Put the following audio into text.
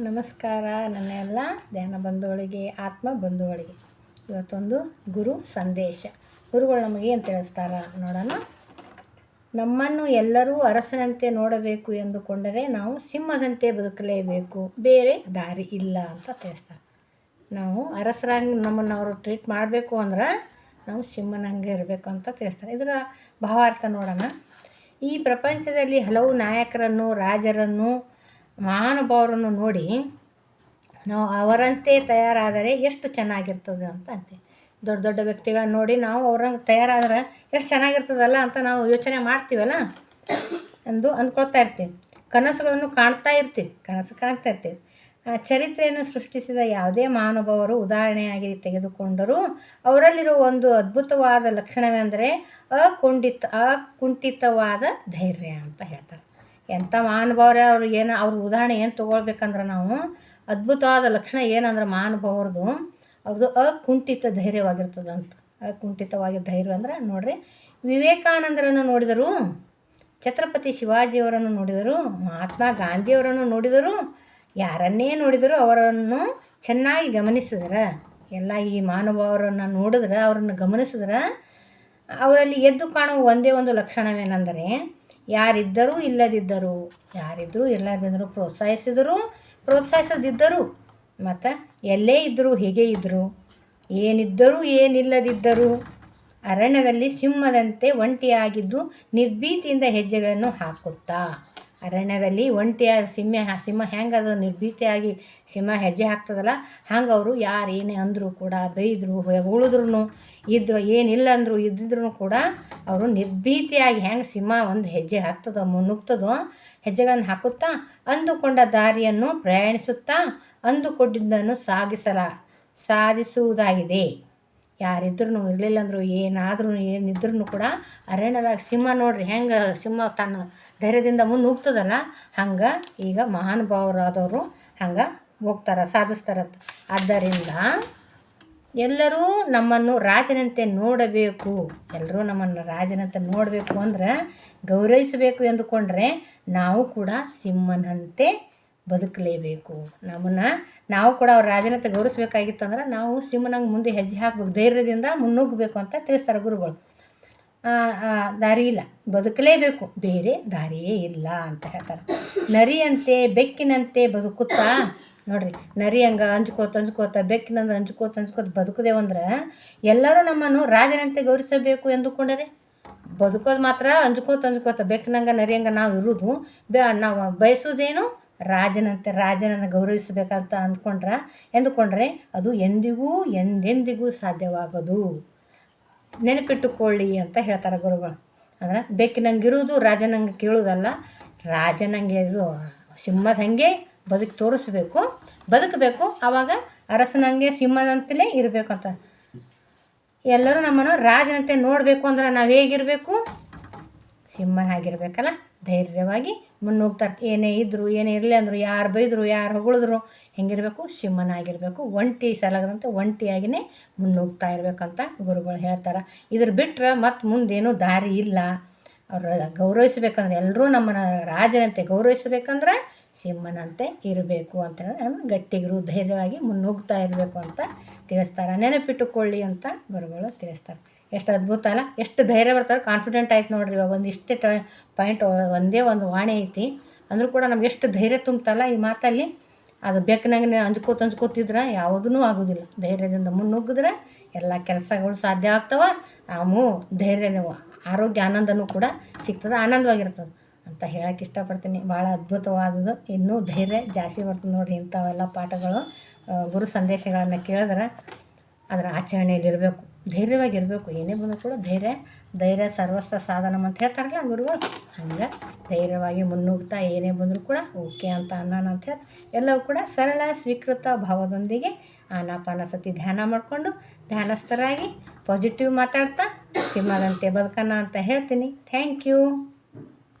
ನಮಸ್ಕಾರ ನನ್ನ ಎಲ್ಲ ಧ್ಯಾನ ಬಂಧುಗಳಿಗೆ ಆತ್ಮ ಬಂಧುಗಳಿಗೆ ಇವತ್ತೊಂದು ಗುರು ಸಂದೇಶ. ಗುರುಗಳು ನಮಗೆ ಏನು ತಿಳಿಸ್ತಾರ ನೋಡೋಣ. ನಮ್ಮನ್ನು ಎಲ್ಲರೂ ಅರಸನಂತೆ ನೋಡಬೇಕು ಎಂದುಕೊಂಡರೆ ನಾವು ಸಿಂಹದಂತೆ ಬದುಕಲೇಬೇಕು. ಬೇರೆ ದಾರಿ ಇಲ್ಲ ಅಂತ ತಿಳಿಸ್ತಾರೆ. ನಾವು ಅರಸರಾಗಿ ನಮ್ಮನ್ನು ಅವರು ಟ್ರೀಟ್ ಮಾಡಬೇಕು ಅಂದ್ರೆ ನಾವು ಸಿಂಹನಂಗೆ ಇರಬೇಕು ಅಂತ ತಿಳಿಸ್ತಾರೆ. ಇದರ ಭಾವಾರ್ಥ ನೋಡೋಣ. ಈ ಪ್ರಪಂಚದಲ್ಲಿ ಹಲವು ನಾಯಕರನ್ನು, ರಾಜರನ್ನು ಮಹಾನುಭಾವರನ್ನು ನೋಡಿ ನಾವು ಅವರಂತೆ ತಯಾರಾದರೆ ಎಷ್ಟು ಚೆನ್ನಾಗಿರ್ತದೆ ಅಂತ ಅಂತೆ. ದೊಡ್ಡ ದೊಡ್ಡ ವ್ಯಕ್ತಿಗಳನ್ನ ನೋಡಿ ನಾವು ಅವ್ರಂಗೆ ತಯಾರಾದ್ರೆ ಎಷ್ಟು ಚೆನ್ನಾಗಿರ್ತದಲ್ಲ ಅಂತ ನಾವು ಯೋಚನೆ ಮಾಡ್ತೀವಲ್ಲ? ಎಂದು ಅಂದ್ಕೊಳ್ತಾ ಇರ್ತೀವಿ. ಕನಸುಗಳನ್ನು ಕಾಣ್ತಾ ಇರ್ತೀವಿ. ಕನಸು ಕಾಣ್ತಾ ಇರ್ತೀವಿ. ಆ ಚರಿತ್ರೆಯನ್ನು ಸೃಷ್ಟಿಸಿದ ಯಾವುದೇ ಮಹಾನುಭಾವರು ಉದಾಹರಣೆಯಾಗಿ ತೆಗೆದುಕೊಂಡರೂ ಅವರಲ್ಲಿರುವ ಒಂದು ಅದ್ಭುತವಾದ ಲಕ್ಷಣವೆಂದರೆ ಅಕುಂಠಿತ, ಅಕುಂಠಿತವಾದ ಧೈರ್ಯ ಅಂತ ಹೇಳ್ತಾರೆ. ಎಂಥ ಮಹಾನುಭಾವರೇ ಅವ್ರು ಏನು, ಅವ್ರ ಉದಾಹರಣೆ ಏನು ತೊಗೊಳ್ಬೇಕಂದ್ರೆ ನಾವು, ಅದ್ಭುತವಾದ ಲಕ್ಷಣ ಏನಂದ್ರೆ ಮಹಾನುಭಾವರದು ಅವ್ರದ್ದು ಅಕುಂಠಿತ ಧೈರ್ಯವಾಗಿರ್ತದಂತ. ಅಕುಂಠಿತವಾಗಿ ಧೈರ್ಯ ಅಂದ್ರೆ ನೋಡ್ರಿ, ವಿವೇಕಾನಂದರನ್ನು ನೋಡಿದರು, ಛತ್ರಪತಿ ಶಿವಾಜಿಯವರನ್ನು ನೋಡಿದರು, ಮಹಾತ್ಮ ಗಾಂಧಿಯವರನ್ನು ನೋಡಿದರು, ಯಾರನ್ನೇ ನೋಡಿದರೂ ಅವರನ್ನು ಚೆನ್ನಾಗಿ ಗಮನಿಸಿದ್ರೆ. ಎಲ್ಲ ಈ ಮಹಾನುಭಾವರನ್ನು ನೋಡಿದ್ರೆ, ಅವರನ್ನು ಗಮನಿಸಿದ್ರೆ, ಅವರಲ್ಲಿ ಎದ್ದು ಕಾಣುವ ಒಂದೇ ಒಂದು ಲಕ್ಷಣವೇನೆಂದರೆ ಯಾರಿದ್ದರೂ ಇಲ್ಲದಿದ್ದರು ಯಾರಿದ್ದರೂ ಇಲ್ಲದಿದ್ದರು, ಪ್ರೋತ್ಸಾಹಿಸಿದರು ಪ್ರೋತ್ಸಾಹಿಸದಿದ್ದರು, ಮತ್ತು ಎಲ್ಲೇ ಇದ್ದರೂ ಹೇಗೆ ಇದ್ದರು, ಏನಿದ್ದರೂ ಏನಿಲ್ಲದಿದ್ದರು, ಅರಣ್ಯದಲ್ಲಿ ಸಿಂಹದಂತೆ ಒಂಟಿಯಾಗಿದ್ದು ನಿರ್ಭೀತಿಯಿಂದ ಹೆಜ್ಜೆಗಳನ್ನು ಹಾಕುತ್ತಾ? ಅರಣ್ಯದಲ್ಲಿ ಒಂಟಿಯ ಸಿಂಹ ಸಿಂಹ ಹೆಂಗೆ ಅದು ನಿರ್ಭೀತಿಯಾಗಿ ಸಿಂಹ ಹೆಜ್ಜೆ ಹಾಕ್ತದಲ್ಲ? ಹಂಗೆ ಅವರು ಯಾರು ಏನೇ ಅಂದರೂ ಕೂಡ ಬೈದರು ಉಳಿದ್ರು ಇದ್ರು, ಏನಿಲ್ಲ ಅಂದರು ಇದ್ದಿದ್ರು ಕೂಡ ಅವರು ನಿರ್ಭೀತಿಯಾಗಿ ಹೆಂಗೆ ಸಿಂಹ ಒಂದು ಹೆಜ್ಜೆ ಹಾಕ್ತದೋ, ಮುನ್ನುಗ್ತದೋ, ಹೆಜ್ಜೆಗಳನ್ನು ಹಾಕುತ್ತಾ, ಅಂದುಕೊಂಡ ದಾರಿಯನ್ನು ಪ್ರಯಾಣಿಸುತ್ತಾ, ಅಂದುಕೊಂಡಿದ್ದನ್ನು ಸಾಗಿಸಲ, ಸಾಧಿಸುವುದಾಗಿದೆ. ಯಾರಿದ್ರೂ ಇರಲಿಲ್ಲ ಅಂದರು ಏನಾದರೂ ಏನಿದ್ರೂ ಕೂಡ ಅರಣ್ಯದಾಗ ಸಿಂಹ ನೋಡ್ರಿ, ಹೆಂಗೆ ಸಿಂಹ ತನ್ನ ಧೈರ್ಯದಿಂದ ಮುಂದೆ ಹೋಗ್ತದಲ್ಲ ಹಂಗೆ ಈಗ ಮಹಾನುಭಾವರಾದವರು ಹಂಗೆ ಹೋಗ್ತಾರೆ, ಸಾಧಿಸ್ತಾರಂತ. ಆದ್ದರಿಂದ ಎಲ್ಲರೂ ನಮ್ಮನ್ನು ರಾಜನಂತೆ ನೋಡಬೇಕು ಎಲ್ಲರೂ ನಮ್ಮನ್ನು ರಾಜನಂತೆ ನೋಡಬೇಕು ಅಂದ್ರೆ ಗೌರವಿಸಬೇಕು ಎಂದುಕೊಂಡ್ರೆ ನಾವು ಕೂಡ ಸಿಂಹನಂತೆ ಬದುಕಲೇಬೇಕು. ನಮ್ಮನ್ನು ನಾವು ಕೂಡ ಅವ್ರ ರಾಜನತೆ ಗೌರವಿಸ್ಬೇಕಾಗಿತ್ತು ಅಂದ್ರೆ ನಾವು ಸಿಂಹನಂಗೆ ಮುಂದೆ ಹೆಜ್ಜೆ ಹಾಕ್ಬೇಕು. ಧೈರ್ಯದಿಂದ ಮುನ್ನುಗ್ಗಬೇಕು ಅಂತ ತಿಳಿಸ್ತಾರೆ ಗುರುಗಳು. ದಾರಿ ಇಲ್ಲ. ಬದುಕಲೇಬೇಕು. ಬೇರೆ ದಾರಿಯೇ ಇಲ್ಲ ಅಂತ ಹೇಳ್ತಾರೆ. ನರಿಯಂತೆ ಬೆಕ್ಕಿನಂತೆ ಬದುಕುತ್ತಾ? ನೋಡ್ರಿ, ನರಿ ಹಂಗೆ ಹಂಚ್ಕೋತ ಹಂಚ್ಕೋತ ಅಂಜ್ಕೋತ ಹಂಚ್ಕೋತ ಹಂಚ್ಕೋತ ಬದುಕುದೇವಂದ್ರೆ ಎಲ್ಲರೂ ನಮ್ಮನ್ನು ರಾಜನಂತೆ ಗೌರವಿಸಬೇಕು ಎಂದುಕೊಂಡರೆ? ಬದುಕೋದು ಮಾತ್ರ ಹಂಚ್ಕೋತ ಹಂಚ್ಕೋತ ಬೆಕ್ಕಿನಂಗೆ ನರಿಯಂಗ ನಾವು ಇರೋದು ಬೆ, ನಾವು ಬಯಸೋದೇನು? ರಾಜನಂತೆ ರಾಜನನ್ನು ಗೌರವಿಸಬೇಕಂತ ಅಂದ್ಕೊಂಡ್ರೆ ಎಂದುಕೊಂಡ್ರೆ ಅದು ಎಂದಿಗೂ ಎಂದೆಂದಿಗೂ ಸಾಧ್ಯವಾಗದು. ನೆನಪಿಟ್ಟುಕೊಳ್ಳಿ ಅಂತ ಹೇಳ್ತಾರೆ ಗುರುಗಳು. ಅಂದ್ರೆ ಬೆಕ್ಕಿನಂಗೆ ಇರೋದು ರಾಜನಂಗೆ ಕೇಳೋದಲ್ಲ ರಾಜನಂಗೆ ಇದು ಸಿಂಹದ ಹಾಗೆ ಬದುಕಿ ತೋರಿಸ್ಬೇಕು. ಬದುಕಬೇಕು ಆವಾಗ ಅರಸನಂಗೆ ಸಿಂಹದಂತಲೇ ಇರಬೇಕು ಅಂತ. ಎಲ್ಲರೂ ನಮ್ಮನ್ನು ರಾಜನಂತೆ ನೋಡಬೇಕು ಅಂದ್ರೆ ನಾವು ಹೇಗಿರಬೇಕು? ಸಿಂಹನ ಆಗಿರ್ಬೇಕಲ್ಲ ಧೈರ್ಯವಾಗಿ ಮುನ್ನುಗ್ತಾರೆ ಏನೇ ಇದ್ದರು ಏನೇ ಇರಲಿ ಅಂದರು, ಯಾರು ಬೈದರು, ಯಾರು ಹೊಗಳಿದ್ರು, ಹೆಂಗಿರಬೇಕು? ಸಿಂಹನಾಗಿರಬೇಕು ಒಂಟಿ ಸಲಗದಂತೆ ಒಂಟಿಯಾಗಿಯೇ ಮುನ್ನುಗ್ತಾ ಇರಬೇಕಂತ ಗುರುಗಳು ಹೇಳ್ತಾರೆ. ಇದ್ರ ಬಿಟ್ಟರೆ ಮತ್ತೆ ಮುಂದೇನು ದಾರಿ ಇಲ್ಲ. ಅವ್ರ ಗೌರವಿಸ್ಬೇಕಂದ್ರೆ ಎಲ್ಲರೂ ನಮ್ಮನ್ನು ರಾಜನಂತೆ ಗೌರವಿಸ್ಬೇಕಂದ್ರೆ ಸಿಂಹನಂತೆ ಇರಬೇಕು ಅಂತ ಗಟ್ಟಿಗರು ಧೈರ್ಯವಾಗಿ ಮುನ್ನುಗ್ತಾ ಇರಬೇಕು ಅಂತ ತಿಳಿಸ್ತಾರೆ. ನೆನಪಿಟ್ಟುಕೊಳ್ಳಿ ಅಂತ ಗುರುಗಳು ತಿಳಿಸ್ತಾರೆ. ಎಷ್ಟು ಅದ್ಭುತ ಅಲ್ಲ? ಎಷ್ಟು ಧೈರ್ಯ ಬರ್ತಾರೆ? ಕಾನ್ಫಿಡೆಂಟ್ ಆಯ್ತು ನೋಡ್ರಿ ಇವಾಗ ಒಂದು ಇಷ್ಟೇ ಪಾಯಿಂಟ್ ಒಂದೇ ಒಂದು ವಾಣಿ ಐತಿ. ಅಂದರೂ ಕೂಡ ನಮ್ಗೆ ಎಷ್ಟು ಧೈರ್ಯ ತುಂಬುತ್ತಲ್ಲ ಈ ಮಾತಲ್ಲಿ. ಅದು ಬೆಕ್ಕನಾಗ ಅಂಜ್ಕೋತ ಅಂಜ್ಕೋತಿದ್ರೆ ಯಾವುದೂ ಆಗೋದಿಲ್ಲ. ಧೈರ್ಯದಿಂದ ಮುನ್ನುಗ್ಗಿದ್ರೆ ಎಲ್ಲ ಕೆಲಸಗಳು ಸಾಧ್ಯ ಆಗ್ತವೆ. ನಾವು ಧೈರ್ಯ ಆರೋಗ್ಯ ಆನಂದನೂ ಕೂಡ ಸಿಗ್ತದೆ, ಆನಂದವಾಗಿರ್ತದೆ ಅಂತ ಹೇಳಕ್ಕೆ ಇಷ್ಟಪಡ್ತೀನಿ. ಭಾಳ ಅದ್ಭುತವಾದದ್ದು. ಇನ್ನೂ ಧೈರ್ಯ ಜಾಸ್ತಿ ಬರ್ತದೆ ನೋಡಿರಿ ಇಂಥವೆಲ್ಲ ಪಾಠಗಳು. ಗುರು ಸಂದೇಶಗಳನ್ನು ಕೇಳಿದ್ರೆ ಅದರ ಆಚರಣೆಯಲ್ಲಿರಬೇಕು ಧೈರ್ಯವಾಗಿರಬೇಕು. ಏನೇ ಬಂದರೂ ಕೂಡ ಧೈರ್ಯ ಧೈರ್ಯ ಸರ್ವಸ್ವ ಸಾಧನ ಅಂತ ಹೇಳ್ತಾರಲ್ಲ ಗುರುಗಳು, ಹಂಗೆ ಧೈರ್ಯವಾಗಿ ಮುನ್ನುಗ್ತಾ ಏನೇ ಬಂದರೂ ಕೂಡ ಓಕೆ ಅಂತ ಅನ್ನೋಣ ಅಂತ ಹೇಳಿ ಎಲ್ಲವೂ ಕೂಡ ಸರಳ, ಸ್ವೀಕೃತ ಭಾವದೊಂದಿಗೆ ಆನಾಪಾನಸತಿ ಧ್ಯಾನ ಮಾಡಿಕೊಂಡು ಧ್ಯಾನಸ್ಥರಾಗಿ ಪಾಸಿಟಿವ್ ಮಾತಾಡ್ತಾ ಸಿಂಹದಂತೆ ಬದುಕೋಣ ಅಂತ ಹೇಳ್ತೀನಿ. Thank you